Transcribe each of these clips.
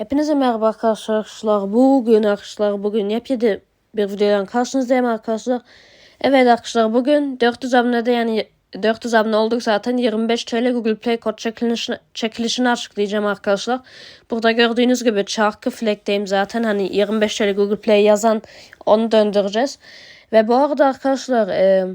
Hepinize merhaba arkadaşlar. Bugün arkadaşlar bugün yepyeni bir videodan karşınızdayım arkadaşlar. Evet arkadaşlar bugün 400 abonede yani 400 abone olduk zaten 25 TL Google Play kod çekilişini, çekilişini açıklayacağım arkadaşlar. Burada gördüğünüz gibi çarkı flekteyim zaten hani 25 TL Google Play yazan onu döndüreceğiz. Ve bu arada arkadaşlar e, ee,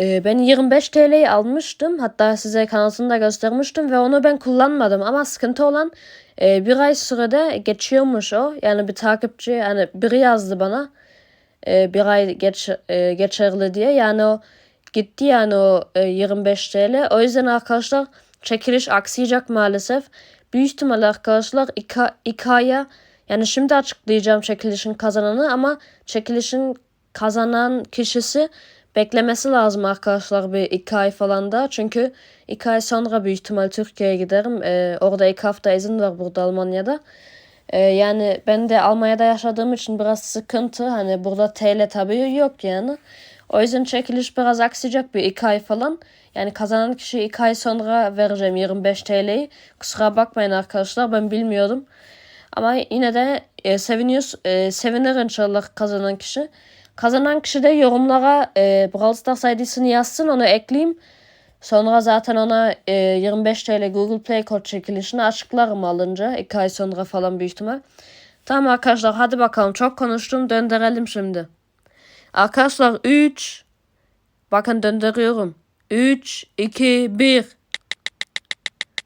ben 25 TL'yi almıştım. Hatta size kanalını da göstermiştim ve onu ben kullanmadım. Ama sıkıntı olan e, bir ay sürede geçiyormuş o. Yani bir takipçi yani biri yazdı bana e, bir ay geç, e, geçerli diye. Yani o gitti yani o e, 25 TL. O yüzden arkadaşlar çekiliş aksayacak maalesef. Büyük ihtimalle arkadaşlar iki, yani şimdi açıklayacağım çekilişin kazananı ama çekilişin kazanan kişisi beklemesi lazım arkadaşlar bir iki ay falan da. Çünkü iki ay sonra büyük ihtimal Türkiye'ye giderim. Ee, orada iki hafta izin var burada Almanya'da. Ee, yani ben de Almanya'da yaşadığım için biraz sıkıntı. Hani burada TL tabii yok yani. O yüzden çekiliş biraz aksayacak bir iki ay falan. Yani kazanan kişi iki ay sonra vereceğim 25 TL'yi. Kusura bakmayın arkadaşlar ben bilmiyordum. Ama yine de e, seviniyoruz, e, sevinir inşallah kazanan kişi. Kazanan kişi de yorumlara e, Brawl Stars ID'sini yazsın onu ekleyeyim. Sonra zaten ona e, 25 TL Google Play kod çekilişini açıklarım alınca. 2 ay sonra falan büyük ihtimal. Tamam arkadaşlar hadi bakalım çok konuştum döndürelim şimdi. Arkadaşlar 3 Bakın döndürüyorum. 3, 2, 1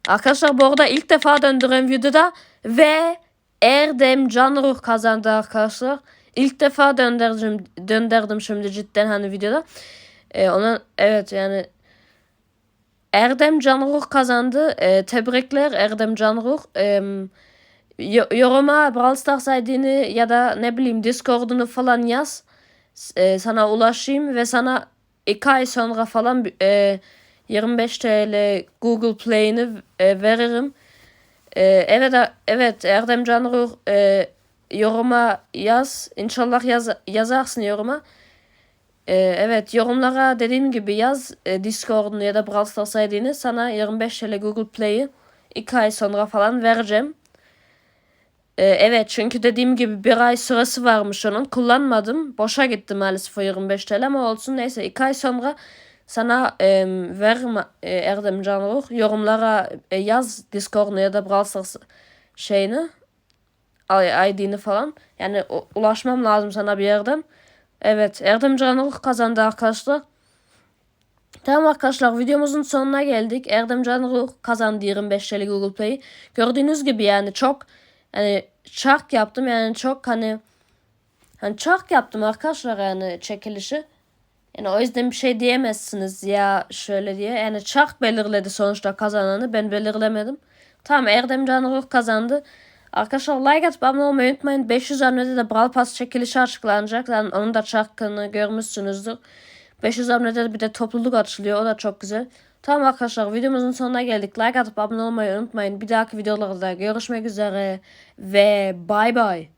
Arkadaşlar bu arada ilk defa döndüren videoda ve Erdem Canruh kazandı arkadaşlar. İlk defa döndürdüm, döndürdüm şimdi cidden hani videoda. Ee, ona evet yani Erdem Canruh kazandı. Ee, tebrikler Erdem Canruh. Ee, yoruma Brawl Stars ID'ni ya da ne bileyim Discord'unu falan yaz. Ee, sana ulaşayım ve sana 2 ay sonra falan e, 25 TL Google Play'ini e, veririm. E, evet evet Erdem Canruh e, yoruma yaz. İnşallah yaz, yazarsın yoruma. Ee, evet yorumlara dediğim gibi yaz e, Discord'unu ya da Brawl Stars ID'ni sana 25 TL Google Play'i 2 ay sonra falan vereceğim. Ee, evet çünkü dediğim gibi bir ay süresi varmış onun. Kullanmadım. Boşa gitti maalesef o 25 TL ama olsun neyse 2 ay sonra sana e, ver e, Erdem Canruh yorumlara e, yaz Discord'unu ya da Brawl Stars şeyini ID'ni falan. Yani ulaşmam lazım sana bir yerden. Evet Erdem Canlık kazandı arkadaşlar. Tamam arkadaşlar videomuzun sonuna geldik. Erdem Canlık kazandı 25 TL Google Play. Gördüğünüz gibi yani çok hani çark yaptım yani çok hani hani çark yaptım arkadaşlar yani çekilişi. Yani o yüzden bir şey diyemezsiniz ya şöyle diye. Yani çark belirledi sonuçta kazananı. Ben belirlemedim. Tamam Erdem Canlık kazandı. Arkadaşlar like atıp abone olmayı unutmayın. 500 abonede de Brawl Pass çekilişi açıklanacak. Yani onun da çarkını görmüşsünüzdür. 500 abonede de bir de topluluk açılıyor. O da çok güzel. Tamam arkadaşlar videomuzun sonuna geldik. Like atıp abone olmayı unutmayın. Bir dahaki videolarda görüşmek üzere ve bay bay.